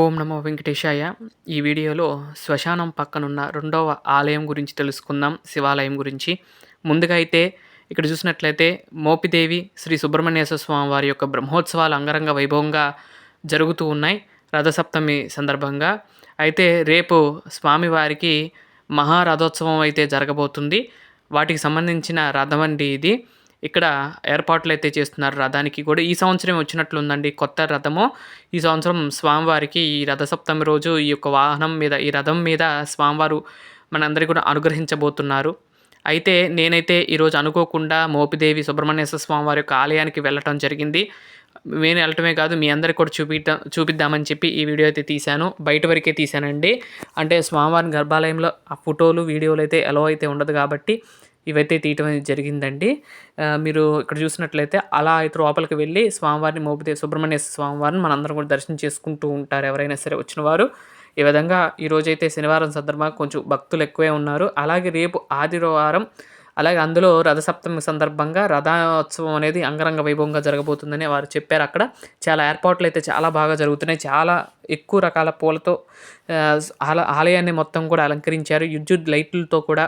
ఓం నమో వెంకటేశాయ. ఈ వీడియోలో శ్మశానం పక్కనున్న రెండవ ఆలయం గురించి తెలుసుకుందాం శివాలయం గురించి. ముందుగా అయితే ఇక్కడ చూసినట్లయితే మోపిదేవి శ్రీ సుబ్రహ్మణ్యేశ్వర స్వామి వారి యొక్క బ్రహ్మోత్సవాలు అంగరంగ వైభవంగా జరుగుతూ ఉన్నాయి రథసప్తమి సందర్భంగా. అయితే రేపు స్వామివారికి మహారథోత్సవం అయితే జరగబోతుంది. వాటికి సంబంధించిన రథమండి ఇది. ఇక్కడ ఏర్పాట్లు అయితే చేస్తున్నారు రథానికి కూడా. ఈ సంవత్సరం వచ్చినట్లుందండి కొత్త రథము. ఈ సంవత్సరం స్వామివారికి ఈ రథ సప్తమి రోజు ఈ యొక్క వాహనం మీద ఈ రథం మీద స్వామివారు మనందరికీ కూడా అనుగ్రహించబోతున్నారు. అయితే నేనైతే ఈరోజు అనుకోకుండా మోపిదేవి సుబ్రహ్మణ్యేశ్వర స్వామి వారి యొక్క ఆలయానికి వెళ్ళటం జరిగింది. నేను వెళ్ళటమే కాదు మీ అందరికి కూడా చూపిద్దాం చూపిద్దామని చెప్పి ఈ వీడియో అయితే తీశాను. బయట వరకే తీశానండి. అంటే స్వామివారి గర్భాలయంలో ఆ ఫోటోలు వీడియోలు అయితే ఎలా అయితే ఉండదు కాబట్టి ఇవైతే తీయటం అనేది జరిగిందండి. మీరు ఇక్కడ చూసినట్లయితే అలా అయితే లోపలికి వెళ్ళి స్వామివారిని మోపితే సుబ్రహ్మణ్య స్వామివారిని మనందరం కూడా దర్శనం చేసుకుంటూ ఉంటారు ఎవరైనా సరే వచ్చిన వారు. ఈ విధంగా ఈరోజైతే శనివారం సందర్భంగా కొంచెం భక్తులు ఎక్కువే ఉన్నారు. అలాగే రేపు ఆదివారం అలాగే అందులో రథసప్తమి సందర్భంగా రథోత్సవం అనేది అంగరంగ వైభవంగా జరగబోతుందని వారు చెప్పారు అక్కడ. చాలా ఏర్పాట్లు అయితే చాలా బాగా జరుగుతున్నాయి. చాలా ఎక్కువ రకాల పూలతో ఆలయాన్ని మొత్తం కూడా అలంకరించారు. విద్యుత్ లైట్లతో కూడా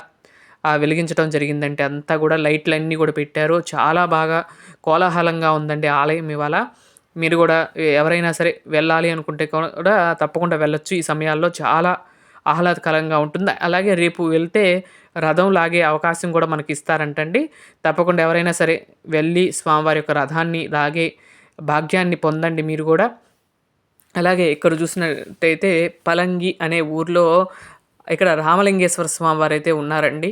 వెలిగించడం జరిగిందంటే అంతా కూడా లైట్లు అన్నీ కూడా పెట్టారు. చాలా బాగా కోలాహలంగా ఉందండి ఆలయం ఇవాళ. మీరు కూడా ఎవరైనా సరే వెళ్ళాలి అనుకుంటే కూడా తప్పకుండా వెళ్ళొచ్చు. ఈ సమయాల్లో చాలా ఆహ్లాదకరంగా ఉంటుంది. అలాగే రేపు వెళ్తే రథం లాగే అవకాశం కూడా మనకి ఇస్తారంటండి. తప్పకుండా ఎవరైనా సరే వెళ్ళి స్వామివారి యొక్క రథాన్ని లాగే భాగ్యాన్ని పొందండి మీరు కూడా. అలాగే ఇక్కడ చూసినట్టయితే పలంగి అనే ఊర్లో ఇక్కడ రామలింగేశ్వర స్వామి వారు అయితే ఉన్నారండి.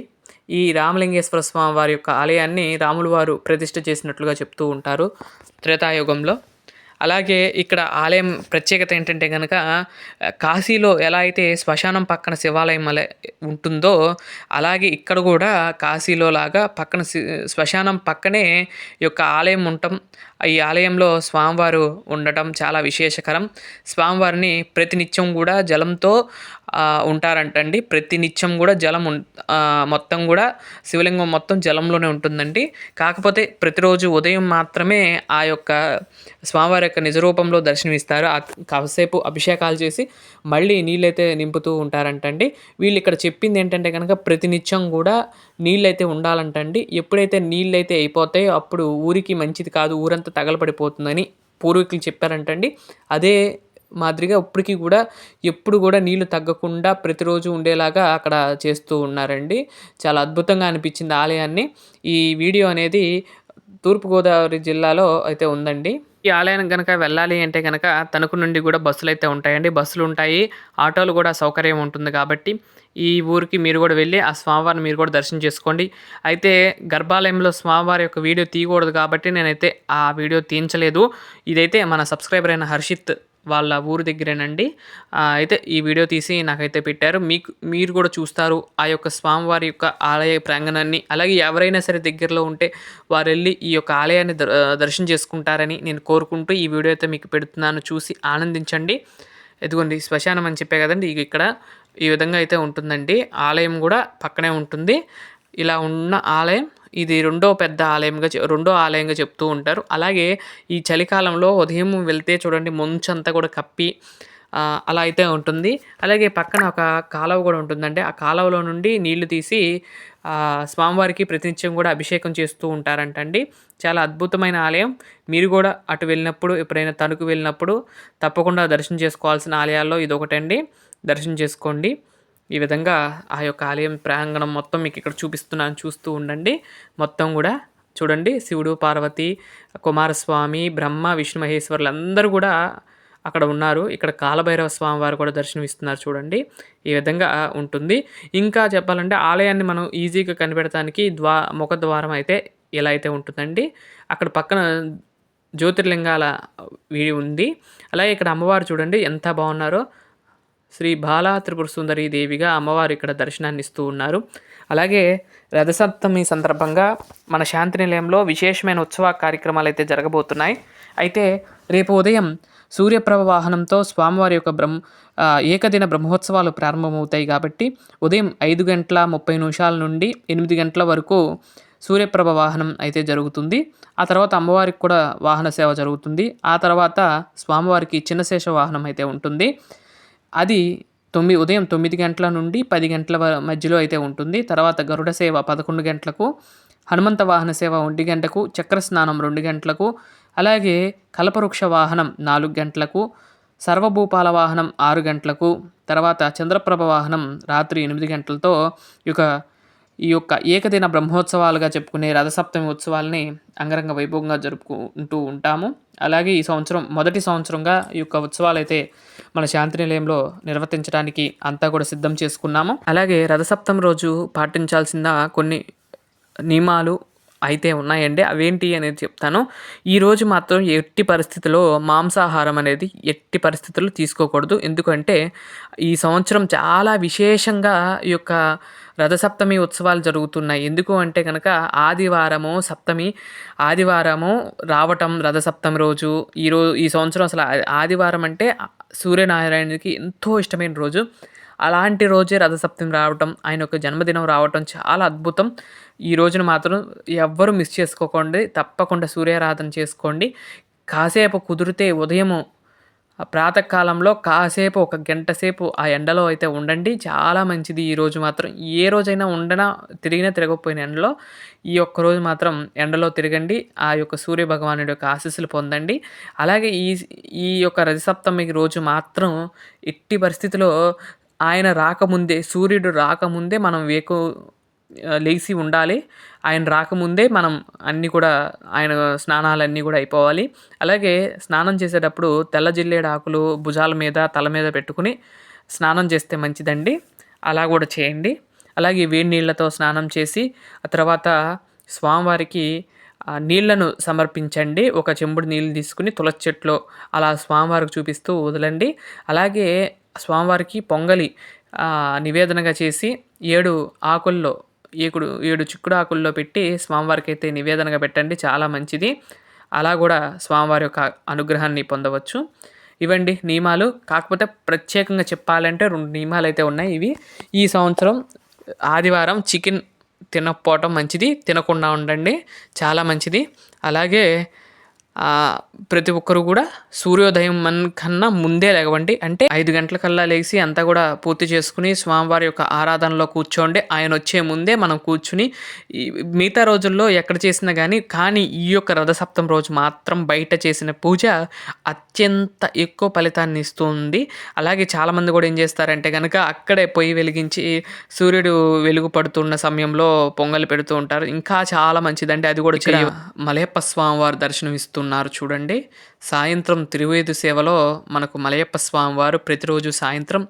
ఈ రామలింగేశ్వర స్వామి వారి యొక్క ఆలయాన్ని రాములు వారు ప్రతిష్ఠ చేసినట్లుగా చెప్తూ ఉంటారు త్రేతాయుగంలో. అలాగే ఇక్కడ ఆలయం ప్రత్యేకత ఏంటంటే కనుక కాశీలో ఎలా అయితే శ్మశానం పక్కన శివాలయం అలా ఉంటుందో అలాగే ఇక్కడ కూడా కాశీలో లాగా పక్కన శ్మశానం పక్కనే యొక్క ఆలయం ఉండటం ఈ ఆలయంలో స్వామివారు ఉండటం చాలా విశేషకరం. స్వామివారిని ప్రతినిత్యం కూడా జలంతో ఉంటారంటండి. ప్రతి నిత్యం కూడా జలం మొత్తం కూడా శివలింగం మొత్తం జలంలోనే ఉంటుందండి. కాకపోతే ప్రతిరోజు ఉదయం మాత్రమే ఆ యొక్క స్వామివారి యొక్క నిజరూపంలో దర్శనమిస్తారు. కాసేపు అభిషేకాలు చేసి మళ్ళీ నీళ్ళైతే నింపుతూ ఉంటారంటండి. వీళ్ళు ఇక్కడ చెప్పింది ఏంటంటే కనుక ప్రతినిత్యం కూడా నీళ్ళైతే ఉండాలంటండి. ఎప్పుడైతే నీళ్ళైతే అయిపోతాయో అప్పుడు ఊరికి మంచిది కాదు ఊరంతా తగలపడిపోతుందని పూర్వీకులు చెప్పారంటండి. అదే మాదిరిగా ఇప్పటికీ కూడా ఎప్పుడు కూడా నీళ్ళు తగ్గకుండా ప్రతిరోజు ఉండేలాగా అక్కడ చేస్తూ ఉన్నారండి. చాలా అద్భుతంగా అనిపించింది ఆలయాన్ని. ఈ వీడియో అనేది తూర్పుగోదావరి జిల్లాలో అయితే ఉందండి. ఈ ఆలయం కనుక వెళ్ళాలి అంటే కనుక తణుకు నుండి కూడా బస్సులు అయితే ఉంటాయండి. బస్సులు ఉంటాయి. ఆటోలు కూడా సౌకర్యం ఉంటుంది కాబట్టి ఈ ఊరికి మీరు కూడా వెళ్ళి ఆ స్వామివారిని మీరు కూడా దర్శనం చేసుకోండి. అయితే గర్భాలయంలో స్వామివారి యొక్క వీడియో తీయకూడదు కాబట్టి నేనైతే ఆ వీడియో తీయించలేదు. ఇదైతే మన సబ్స్క్రైబర్ అయిన హర్షిత్ వాళ్ళ ఊరు దగ్గరేనండి. అయితే ఈ వీడియో తీసి నాకైతే పెట్టారు. మీకు మీరు కూడా చూస్తారు ఆ యొక్క స్వామివారి యొక్క ఆలయ ప్రాంగణాన్ని. అలాగే ఎవరైనా సరే దగ్గరలో ఉంటే వారు వెళ్ళి ఈ యొక్క ఆలయాన్ని దర్శనం చేసుకుంటారని నేను కోరుకుంటూ ఈ వీడియో అయితే మీకు పెడుతున్నాను. చూసి ఆనందించండి. ఎదుగుండి శ్మశానం అని చెప్పే కదండి ఇక్కడ ఈ విధంగా అయితే ఉంటుందండి. ఆలయం కూడా పక్కనే ఉంటుంది. ఇలా ఉన్న ఆలయం ఇది రెండో పెద్ద ఆలయంగా రెండో ఆలయంగా చెప్తూ ఉంటారు. అలాగే ఈ చలికాలంలో ఉదయం వెళ్తే చూడండి మంచంతా కూడా కప్పి అలా అయితే ఉంటుంది. అలాగే పక్కన ఒక కాలువ కూడా ఉంటుందండి. ఆ కాలువలో నుండి నీళ్ళు తీసి స్వామివారికి ప్రతినిత్యం కూడా అభిషేకం చేస్తూ ఉంటారంటండి. చాలా అద్భుతమైన ఆలయం. మీరు కూడా అటు వెళ్ళినప్పుడు ఎప్పుడైనా తణుకు వెళ్ళినప్పుడు తప్పకుండా దర్శనం చేసుకోవాల్సిన ఆలయాల్లో ఇది ఒకటండి దర్శనం చేసుకోండి. ఈ విధంగా ఆ యొక్క ఆలయం ప్రాంగణం మొత్తం మీకు ఇక్కడ చూపిస్తున్నాను చూస్తూ ఉండండి. మొత్తం కూడా చూడండి. శివుడు పార్వతి కుమారస్వామి బ్రహ్మ విష్ణు మహేశ్వరులు అందరూ కూడా అక్కడ ఉన్నారు. ఇక్కడ కాలభైరవ స్వామి వారు కూడా దర్శనం ఇస్తున్నారు చూడండి. ఈ విధంగా ఉంటుంది. ఇంకా చెప్పాలంటే ఆలయాన్ని మనం ఈజీగా కనిపెడటానికి ద్వా ముఖద్వారం అయితే ఇలా అయితే ఉంటుందండి. అక్కడ పక్కన జ్యోతిర్లింగాల వీడి ఉంది. అలాగే ఇక్కడ అమ్మవారు చూడండి ఎంత బాగున్నారో. శ్రీ బాలా త్రిపుర సుందరి దేవిగా అమ్మవారు ఇక్కడ దర్శనాన్ని ఇస్తూ ఉన్నారు. అలాగే రథసప్తమి సందర్భంగా మన శాంతి నిలయంలో విశేషమైన ఉత్సవ కార్యక్రమాలు అయితే జరగబోతున్నాయి. అయితే రేపు ఉదయం సూర్యప్రభ వాహనంతో స్వామివారి యొక్క బ్రహ్మ ఏకదిన బ్రహ్మోత్సవాలు ప్రారంభమవుతాయి కాబట్టి ఉదయం ఐదు గంటల ముప్పై నిమిషాల నుండి ఎనిమిది గంటల వరకు సూర్యప్రభ వాహనం అయితే జరుగుతుంది. ఆ తర్వాత అమ్మవారికి కూడా వాహన సేవ జరుగుతుంది. ఆ తర్వాత స్వామివారికి చిన్నశేష వాహనం అయితే ఉంటుంది. అది తొమ్మిది ఉదయం తొమ్మిది గంటల నుండి పది గంటల మధ్యలో అయితే ఉంటుంది. తర్వాత గరుడ సేవ పదకొండు గంటలకు హనుమంత వాహన సేవ ఒంటి గంటకు చక్ర స్నానం రెండు గంటలకు అలాగే కల్పవృక్ష వాహనం నాలుగు గంటలకు సర్వభూపాల వాహనం ఆరు గంటలకు తర్వాత చంద్రప్రభ వాహనం రాత్రి ఎనిమిది గంటలతో ఈ యొక్క ఈ యొక్క ఏకదిన బ్రహ్మోత్సవాలుగా చెప్పుకునే రథసప్తమి ఉత్సవాల్ని అంగరంగ వైభవంగా జరుపుకుంటూ ఉంటాము. అలాగే ఈ సంవత్సరం మొదటి సంవత్సరంగా ఈ యొక్క ఉత్సవాలు అయితే మన శాంతి నిలయంలో నిర్వర్తించడానికి అంతా కూడా సిద్ధం చేసుకున్నాము. అలాగే రథసప్తమి రోజు పాటించాల్సిన కొన్ని నియమాలు అయితే ఉన్నాయండి. అవేంటి అనేది చెప్తాను. ఈరోజు మాత్రం ఎట్టి పరిస్థితుల్లో మాంసాహారం అనేది ఎట్టి పరిస్థితుల్లో తీసుకోకూడదు. ఎందుకంటే ఈ సంవత్సరం చాలా విశేషంగా ఈ యొక్క రథసప్తమి ఉత్సవాలు జరుగుతున్నాయి. ఎందుకు అంటే కనుక ఆదివారము సప్తమి ఆదివారము రావటం రథసప్తమి రోజు. ఈరోజు ఈ సంవత్సరం అసలు ఆదివారం అంటే సూర్యనారాయణకి ఎంతో ఇష్టమైన రోజు. అలాంటి రోజే రథసప్తమి రావటం ఆయన యొక్క జన్మదినం రావటం చాలా అద్భుతం. ఈ రోజున మాత్రం ఎవ్వరూ మిస్ చేసుకోకండి. తప్పకుండా సూర్యారాధన చేసుకోండి. కాసేపు కుదిరితే ఉదయము ప్రాతకాలంలో కాసేపు ఒక గంట సేపు ఆ ఎండలో అయితే ఉండండి. చాలా మంచిది ఈ రోజు మాత్రం. ఏ రోజైనా ఉండనా తిరిగినా తిరగకపోయిన ఎండలో ఈ ఒక్క రోజు మాత్రం ఎండలో తిరగండి. ఆ యొక్క సూర్య భగవానుడి యొక్క ఆశీస్సులు పొందండి. అలాగే ఈ ఈ యొక్క రజసప్తమి రోజు మాత్రం ఎట్టి పరిస్థితిలో ఆయన రాకముందే సూర్యుడు రాకముందే మనం వేకు లేచి ఉండాలి. ఆయన రాకముందే మనం అన్నీ కూడా ఆయన స్నానాలన్నీ కూడా అయిపోవాలి. అలాగే స్నానం చేసేటప్పుడు తెల్ల జిల్లేడు ఆకులు భుజాల మీద తల మీద పెట్టుకుని స్నానం చేస్తే మంచిదండి. అలా కూడా చేయండి. అలాగే వేడి నీళ్ళతో స్నానం చేసి ఆ తర్వాత స్వామివారికి నీళ్ళను సమర్పించండి. ఒక చెంబుడు నీళ్ళు తీసుకుని తులసి చెట్లో అలా స్వామివారికి చూపిస్తూ వదలండి. అలాగే స్వామివారికి పొంగలి నివేదనగా చేసి ఏడు ఆకుల్లో ఏకుడు ఏడు చిక్కుడు ఆకుల్లో పెట్టి స్వామివారికి అయితే నివేదనగా పెట్టండి. చాలా మంచిది. అలా కూడా స్వామివారి యొక్క అనుగ్రహాన్ని పొందవచ్చు. ఇవండి నియమాలు. కాకపోతే ప్రత్యేకంగా చెప్పాలంటే రెండు నియమాలు అయితే ఉన్నాయి. ఇవి ఈ సంవత్సరం ఆదివారం చికెన్ తినకపోవటం మంచిది. తినకుండా ఉండండి. చాలా మంచిది. అలాగే ప్రతి ఒక్కరు కూడా సూర్యోదయం మన కన్నా ముందే లేవండి. అంటే ఐదు గంటల కల్లా లేచి అంతా కూడా పూర్తి చేసుకుని స్వామివారి యొక్క ఆరాధనలో కూర్చోండి. ఆయన వచ్చే ముందే మనం కూర్చుని మిగతా రోజుల్లో ఎక్కడ చేసినా కానీ కానీ ఈ యొక్క రథసప్తం రోజు మాత్రం బయట చేసిన పూజ అత్యంత ఎక్కువ ఫలితాన్ని ఇస్తుంది. అలాగే చాలామంది కూడా ఏం చేస్తారంటే కనుక అక్కడే పొయ్యి వెలిగించి సూర్యుడు వెలుగు పడుతున్న సమయంలో పొంగలు పెడుతూ ఉంటారు. ఇంకా చాలా మంచిదండి. అది కూడా మలయప్ప స్వామివారి దర్శనం ఇస్తుంది ఉన్నారు చూడండి. సాయంత్రం తిరువేదు సేవలో మనకు మలయప్ప స్వామి వారు ప్రతిరోజు సాయంత్రం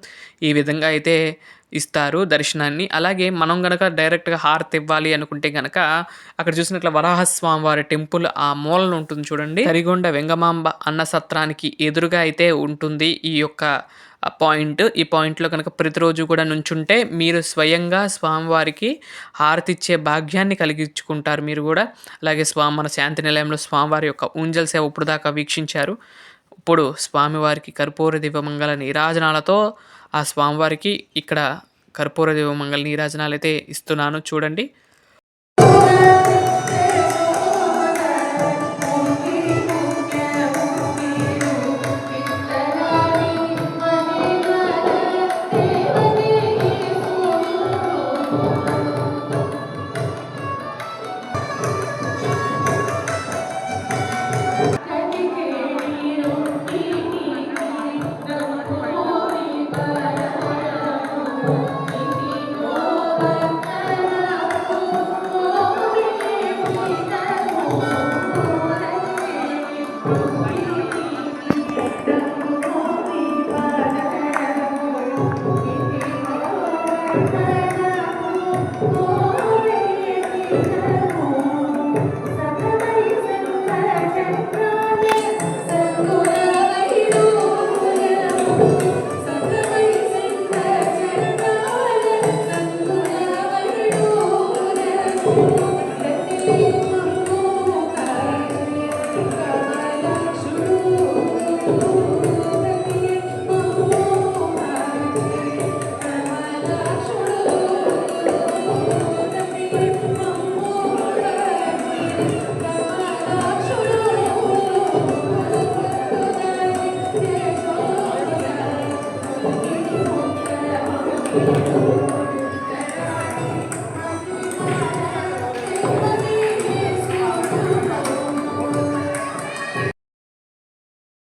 ఈ విధంగా అయితే ఇస్తారు దర్శనాన్ని. అలాగే మనం గనక డైరెక్ట్గా హారతి ఇవ్వాలి అనుకుంటే గనక అక్కడ చూసినట్లు వరాహస్వామి వారి టెంపుల్ ఆ మూలను ఉంటుంది చూడండి. కరిగొండ వెంగమాంబ అన్న సత్రానికి ఎదురుగా అయితే ఉంటుంది ఈ యొక్క పాయింట్ ఈ పాయింట్లో కనుక ప్రతిరోజు కూడా నుంచుంటే మీరు స్వయంగా స్వామివారికి హారతిచ్చే భాగ్యాన్ని కలిగించుకుంటారు మీరు కూడా. అలాగే స్వామి మన శాంతి నిలయంలో స్వామివారి యొక్క ఊంజల్ సేవ ఇప్పుడు దాకా వీక్షించారు. ఇప్పుడు స్వామివారికి కర్పూర దివ్యమంగళ నీరాజనాలతో ఆ స్వామివారికి ఇక్కడ కర్పూర దివ్యమంగళ నీరాజనాలు అయితే ఇస్తున్నాను. చూడండి.